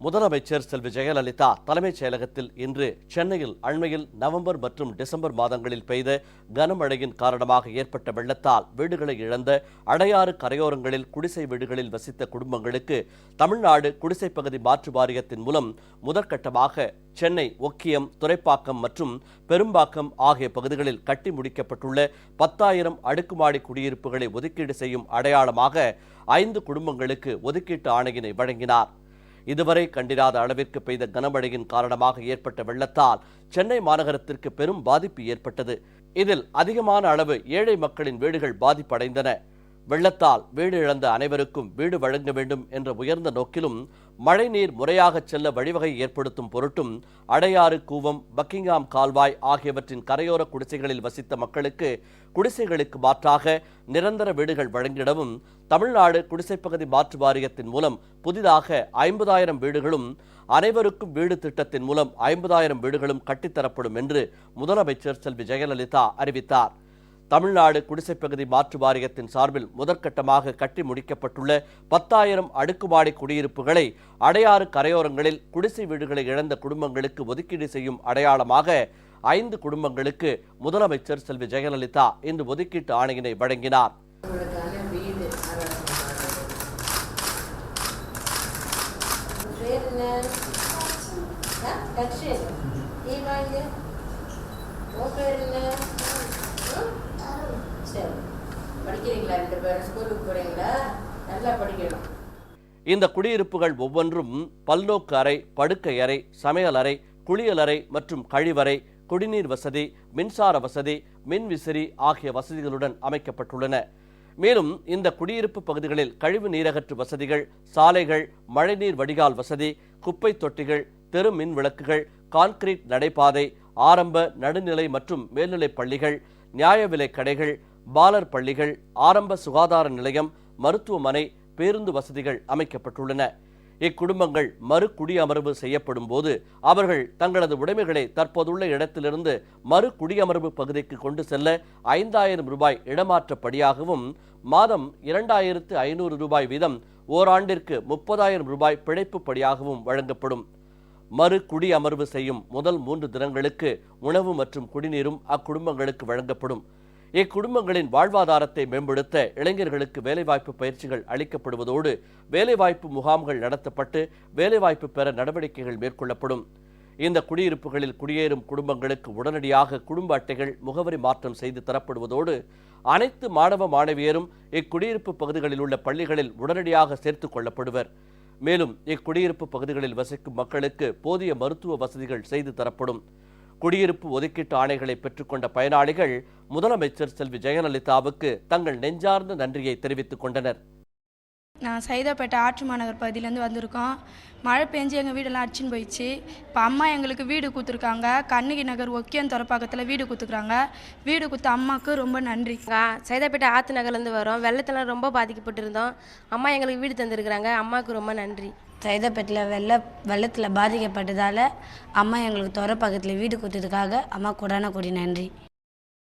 முதலமைச்சர் செல்வி ஜெயலலிதா தலைமைச் செயலகத்தில் இன்று சென்னையில் அண்மையில் நவம்பர் மற்றும் டிசம்பர் மாதங்களில் பெய்த கனமழையின் காரணமாக ஏற்பட்ட வெள்ளத்தால் வீடுகளை இழந்த அடையாறு கரையோரங்களில் குடிசை வீடுகளில் வசித்த குடும்பங்களுக்கு தமிழ்நாடு குடிசை பகுதி மாற்று வாரியத்தின் மூலம் முதற்கட்டமாக சென்னை ஒக்கியம் துறைப்பாக்கம் மற்றும் பெரும்பாக்கம் ஆகிய பகுதிகளில் கட்டி முடிக்கப்பட்டுள்ள பத்தாயிரம் அடுக்குமாடி குடியிருப்புகளை ஒதுக்கீடு செய்யும் அடையாளமாக ஐந்து குடும்பங்களுக்கு ஒதுக்கீட்டு ஆணையினை வழங்கினார். இதுவரை கண்டிராத அளவிற்கு பெய்த கனமழையின் காரணமாக ஏற்பட்ட வெள்ளத்தால் சென்னை மாநகரத்திற்கு பெரும் பாதிப்பு ஏற்பட்டது. இதில் அதிகமான அளவு ஏழை மக்களின் வீடுகள் பாதிப்படைந்தன. வெள்ளத்தால் வீடு இழந்த அனைவருக்கும் வீடு வழங்க வேண்டும் என்ற உயர்ந்த நோக்கிலும் மழைநீர் முறையாகச் செல்ல வழிவகை ஏற்படுத்தும் பொருட்டும் அடையாறு கூவம் பக்கிங்காம் கால்வாய் ஆகியவற்றின் கரையோர குடிசைகளில் வசித்த மக்களுக்கு குடிசைகளுக்கு மாற்றாக நிரந்தர வீடுகள் வழங்கிடவும் தமிழ்நாடு குடிசைப்பகுதி மாற்று வாரியத்தின் மூலம் புதிதாக ஐம்பதாயிரம் வீடுகளும் அனைவருக்கும் வீடு திட்டத்தின் மூலம் ஐம்பதாயிரம் வீடுகளும் கட்டித்தரப்படும் என்று முதலமைச்சர் செல்வி ஜெயலலிதா அறிவித்தார். தமிழ்நாடு குடிசைப்பகுதி மாற்று வாரியத்தின் சார்பில் முதற்கட்டமாக கட்டி முடிக்கப்பட்டுள்ள பத்தாயிரம் அடுக்குமாடி குடியிருப்புகளை அடையாறு கரையோரங்களில் குடிசை வீடுகளை இழந்த குடும்பங்களுக்கு ஒதுக்கீடு செய்யும் அடையாளமாக ஐந்து குடும்பங்களுக்கு முதலமைச்சர் செல்வி ஜெயலலிதா இன்று ஒதுக்கீட்டு ஆணையினை வழங்கினார். பேர் என்ன? படிக்கிறீங்களா ரெண்டு பேரும் ஸ்கூலுக்கு நல்லா படிக்கணும். இந்த குடியிருப்புகள் ஒவ்வொன்றும் பல்நோக்கு அறை படுக்கை அறை சமையல் அறை குளியலறை மற்றும் கழிவறை குடிநீர் வசதி மின்சார வசதி மின்விசிறி ஆகிய வசதிகளுடன் அமைக்கப்பட்டுள்ளன. மேலும் இந்த குடியிருப்பு பகுதிகளில் கழிவு நீரகற்று வசதிகள் சாலைகள் மழைநீர் வடிகால் வசதி குப்பை தொட்டிகள் தெரு மின் விளக்குகள் கான்கிரீட் நடைபாதை ஆரம்ப நடுநிலை மற்றும் மேல்நிலைப் பள்ளிகள் நியாய விலை கடைகள் பாலர் பள்ளிகள் ஆரம்ப சுகாதார நிலையம் மருத்துவமனை பேருந்து வசதிகள் அமைக்கப்பட்டுள்ளன. இக்குடும்பங்கள் மறு குடியமர்வு செய்யப்படும் போது அவர்கள் தங்களது உடைமைகளை தற்போதுள்ள இடத்திலிருந்து மறு குடியமர்வு பகுதிக்கு கொண்டு செல்ல ஐந்தாயிரம் ரூபாய் இடமாற்றப்படியாகவும் மாதம் இரண்டாயிரத்து ஐநூறு ரூபாய் வீதம் ஓராண்டிற்கு முப்பதாயிரம் ரூபாய் பிழைப்பு படியாகவும் வழங்கப்படும். மறு குடியமர்வு செய்யும் முதல் மூன்று தினங்களுக்கு உணவு மற்றும் குடிநீரும் அக்குடும்பங்களுக்கு வழங்கப்படும். இக்குடும்பங்களின் வாழ்வாதாரத்தை மேம்படுத்த இளைஞர்களுக்கு வேலைவாய்ப்பு பயிற்சிகள் அளிக்கப்படுவதோடு வேலைவாய்ப்பு முகாம்கள் நடத்தப்பட்டு வேலைவாய்ப்பு பெற நடவடிக்கைகள் மேற்கொள்ளப்படும். இந்த குடியிருப்புகளில் குடியேறும் குடும்பங்களுக்கு உடனடியாக குடும்ப அட்டைகள் முகவரி மாற்றம் செய்து தரப்படுவதோடு அனைத்து மாணவ மாணவியரும் இக்குடியிருப்பு பகுதிகளில் உள்ள பள்ளிகளில் உடனடியாக சேர்த்துக் கொள்ளப்படுவர். மேலும் இக்குடியிருப்பு பகுதிகளில் வசிக்கும் மக்களுக்கு போதிய மருத்துவ வசதிகள் செய்து தரப்படும். குடியிருப்பு ஒதுக்கீட்டு ஆணைகளை பெற்றுக்கொண்ட பயனாளிகள் முதலமைச்சர் செல்வி ஜெயலலிதாவுக்கு தங்கள் நெஞ்சார்ந்த நன்றியை தெரிவித்துக் கொண்டனர். நான் சைதாப்பேட்டை ஆற்று மாநகர் பகுதியிலேருந்து வந்திருக்கோம். மழை பெஞ்சு எங்கள் வீடெல்லாம் அடிச்சுன்னு போயிடுச்சு. இப்போ அம்மா எங்களுக்கு வீடு கொடுத்துருக்காங்க. கண்ணகி நகர் ஒக்கியன் துறப்பாக்கத்தில் வீடு கொடுத்துருக்காங்க. வீடு கொடுத்த அம்மாவுக்கு ரொம்ப நன்றி. சைதாப்பேட்டை ஆற்று நகர்லேருந்து வரோம். வெள்ளத்தில் ரொம்ப பாதிக்கப்பட்டிருந்தோம். அம்மா எங்களுக்கு வீடு தந்திருக்கிறாங்க. அம்மாவுக்கு ரொம்ப நன்றி. சைதாப்பேட்டில் வெள்ள வெள்ளத்தில் பாதிக்கப்பட்டதால் அம்மா எங்களுக்கு துறை பக்கத்தில் வீடு கொடுத்ததுக்காக அம்மா கொடான கொடி நன்றி.